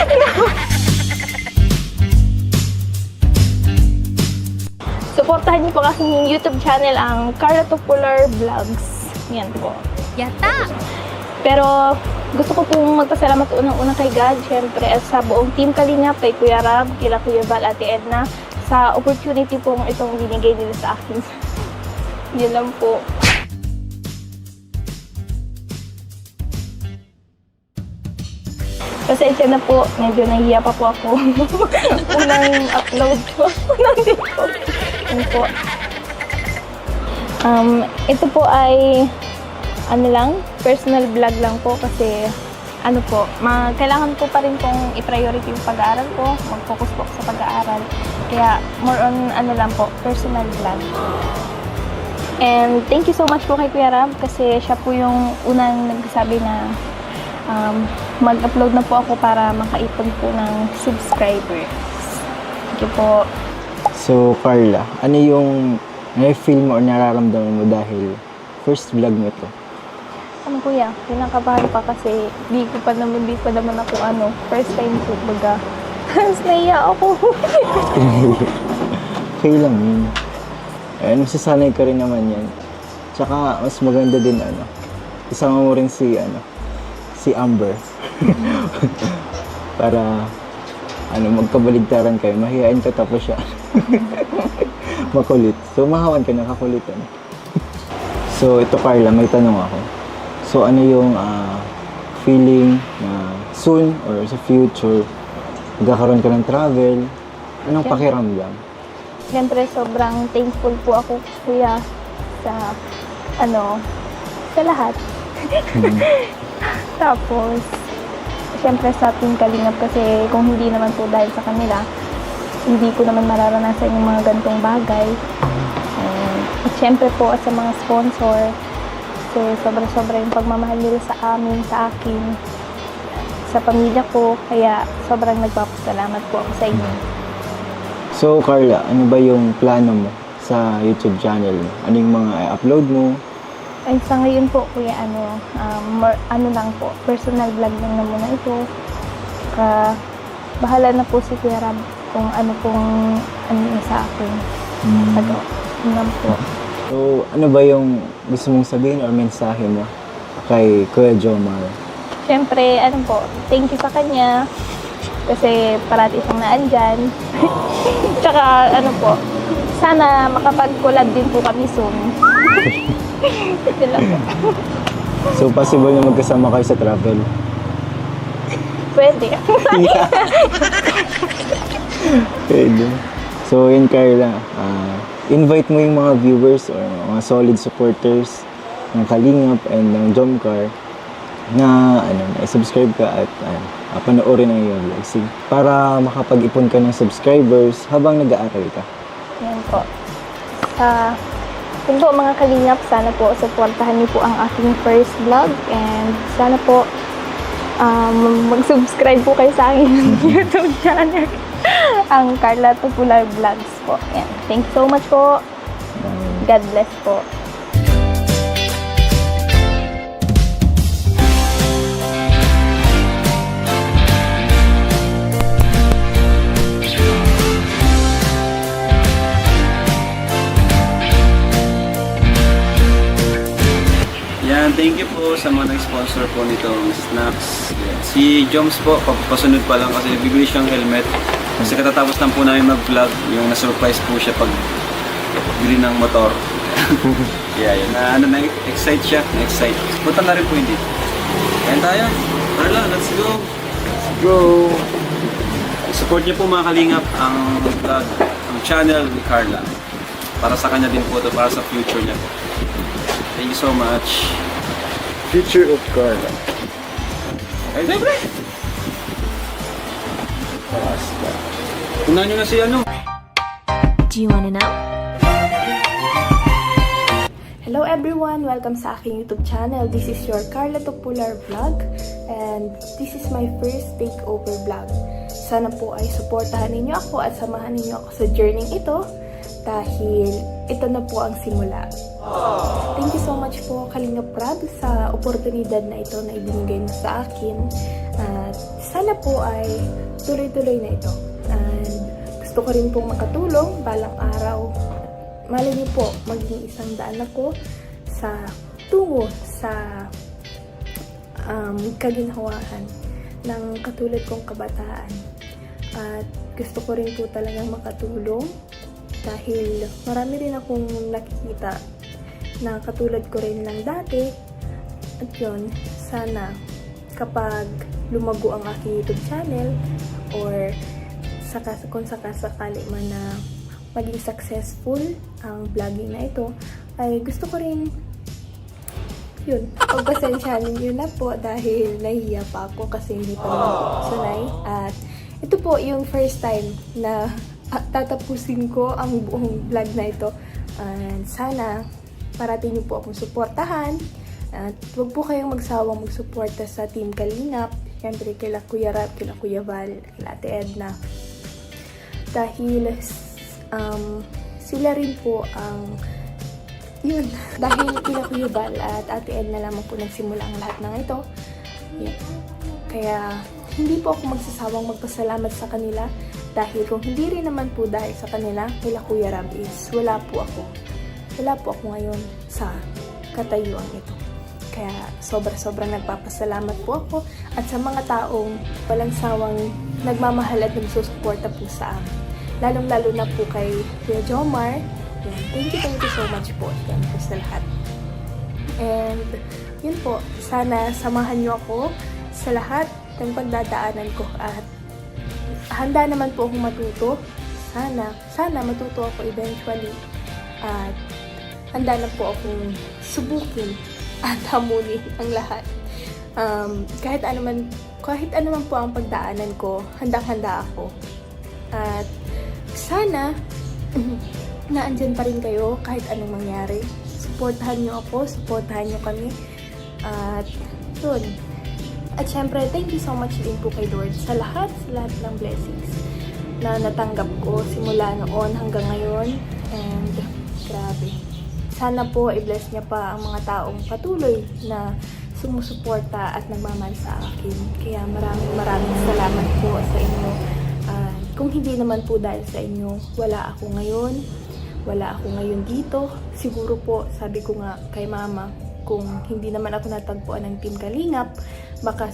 Suportahan niyo po ang aking YouTube channel, ang Carla Tupular Vlogs. Yan po. Yata! Pero gusto ko pong magpasalamat unang-una kay God, syempre, at sa buong team Kalingap, kay Kuya Rab, kila Kuya Val, Ate Edna, sa opportunity pong itong binigay nila sa akin. Yun lang po. Pasensya na po, medyo nahiya pa po ako. Unang upload ko. Unang dito. Yun po. Um, ito po ay ano lang, personal vlog lang po kasi ano po, ma kailangan ko pa rin pong i-priority yung pag-aaral ko, mag-focus po sa pag-aaral. Kaya more on ano lang po, personal vlog. And thank you so much po kay Kuya Ram kasi siya po yung unang nagsabi na um, mag-upload na po ako para makaipon po ng subscribers. Thank you po. So, Carla, ano yung na-feel mo or nararamdaman mo dahil first vlog mo ito? Ano kuya, pinakabahan pa kasi di ko pa naman, di pa naman ako ano, first time ko baga. Mas naiya ako. okay lang yun. Eh, masasanay ka rin naman yan. Tsaka, mas maganda din, ano, isama mo rin si, ano, si Amber. Para, ano, magkabaligtaran kayo. Mahihain ka tapos siya. Makulit. So, mahawan ka, nakakulit, ano. so, ito, Carla, may tanong ako. So, ano yung ah, feeling na soon or sa future, magkakaroon ka ng travel, anong Yeah. pakiramdam? Siyempre, sobrang thankful po ako, kuya, sa, ano, sa lahat. Tapos, siyempre sa Team Kalingap kasi kung hindi naman po dahil sa kanila, hindi ko naman mararanasan yung mga gantong bagay. And, at siyempre po sa mga sponsor, kasi sobra-sobra yung pagmamahal nila sa amin, sa akin, sa pamilya ko, kaya sobrang nagpapasalamat po ako sa inyo. So, Carla, ano ba yung plano mo sa YouTube channel mo? Ano yung mga i-upload mo? Ay, sa ngayon po, kuya, ano, um, more, ano lang po, personal vlog lang na muna ito. Ka, bahala na po si Kuya Rab kung ano pong ano niya sa akin. Ano, yun lang po. So, ano ba yung gusto mong sabihin or mensahe mo kay Kuya Jomar? Siyempre, ano po, thank you sa kanya. Kasi parati siyang naandyan. Tsaka, ano po, sana makapag-collab din po kami soon. So, possible na magkasama kayo sa travel? Pwede. Pwede. So, yun Carla, ah, invite mo yung mga viewers or mga solid supporters ng Kalingap and ng Jomcar na ano, subscribe ka at ano, uh, panoorin ang iyong vlog. Sige. Para makapag-ipon ka ng subscribers habang nag-aaral ka. Yan po. Sa yun po mga kalingap, sana po supportahan niyo po ang aking first vlog and sana po um, mag-subscribe po kayo sa aking YouTube channel. ang Carla Tupular Vlogs po. Yan. Thank you so much po. God bless po. Thank you po sa mga nag-sponsor po nitong snacks. Si Joms po, papasunod pa lang kasi bibili siyang helmet. Kasi katatapos lang po namin mag-vlog, yung na-surprise po siya pag bili ng motor. yeah, yun. Na, ano, na-excite siya, na-excite. Punta na rin po hindi. Yan tayo. Tara let's go. Let's go. Support niyo po mga kalingap ang vlog, ang channel ni Carla. Para sa kanya din po ito, para sa future niya. Thank you so much. Future of Carla. Ay, libre! Unahan nyo na si ano. Do you wanna know? Hello everyone! Welcome sa aking YouTube channel. This is your Carla Tupular Vlog and this is my first takeover vlog. Sana po ay suportahan ninyo ako at samahan ninyo ako sa journey ito dahil ito na po ang simula. Thank you so much po Kalinga Prab sa oportunidad na ito na ibinigay mo sa akin At sana po ay tuloy-tuloy na ito. And gusto ko rin pong makatulong balang araw. Malay niyo po, maging isang daan ako sa tungo sa um, kaginhawaan ng katulad kong kabataan. At gusto ko rin po talagang makatulong dahil marami rin akong nakikita na katulad ko rin lang dati. At yun, sana kapag lumago ang aking YouTube channel or saka, kung sakasakali man na maging successful ang vlogging na ito, ay gusto ko rin yun, pagpasensyahan niyo na po dahil nahihiya pa ako kasi hindi pa naman ako sanay. At ito po yung first time na ah, tatapusin ko ang buong vlog na ito. And sana parating niyo po akong suportahan. At huwag po kayong magsawang magsuporta sa Team Kalingap. Siyempre, kila Kuya Rap, kila Kuya Val, kila Ate Edna. Dahil um, sila rin po ang yun, dahil kila Kuya Val at Ate Edna lamang po nagsimula ang lahat ng ito. Yun. Kaya hindi po ako magsasawang magpasalamat sa kanila dahil kung hindi rin naman po dahil sa kanila, kila Kuya Rab is wala po ako. Wala po ako ngayon sa katayuan ito. Kaya sobra-sobra nagpapasalamat po ako at sa mga taong walang sawang nagmamahal at nagsusuporta po sa amin. Lalong-lalo na po kay Kuya Jomar. Yan. Thank you, thank you so much po. Yan po sa lahat. And yun po, sana samahan niyo ako sa lahat ng pagdadaanan ko at handa naman po akong matuto. Sana, sana matuto ako eventually. At handa na po akong subukin at hamunin ang lahat. Um, kahit ano man, kahit ano man po ang pagdaanan ko, handang-handa ako. At sana, na andyan pa rin kayo kahit anong mangyari. Supportahan nyo ako, supportahan nyo kami. At yun. At syempre, thank you so much din po kay Lord sa lahat, sa lahat ng blessings na natanggap ko simula noon hanggang ngayon. And grabe. Sana po i-bless niya pa ang mga taong patuloy na sumusuporta at nagmamahal sa akin. Kaya maraming maraming salamat po sa inyo. At kung hindi naman po dahil sa inyo, wala ako ngayon. Wala ako ngayon dito. Siguro po, sabi ko nga kay mama, kung hindi naman ako natagpuan ng Team Kalingap, baka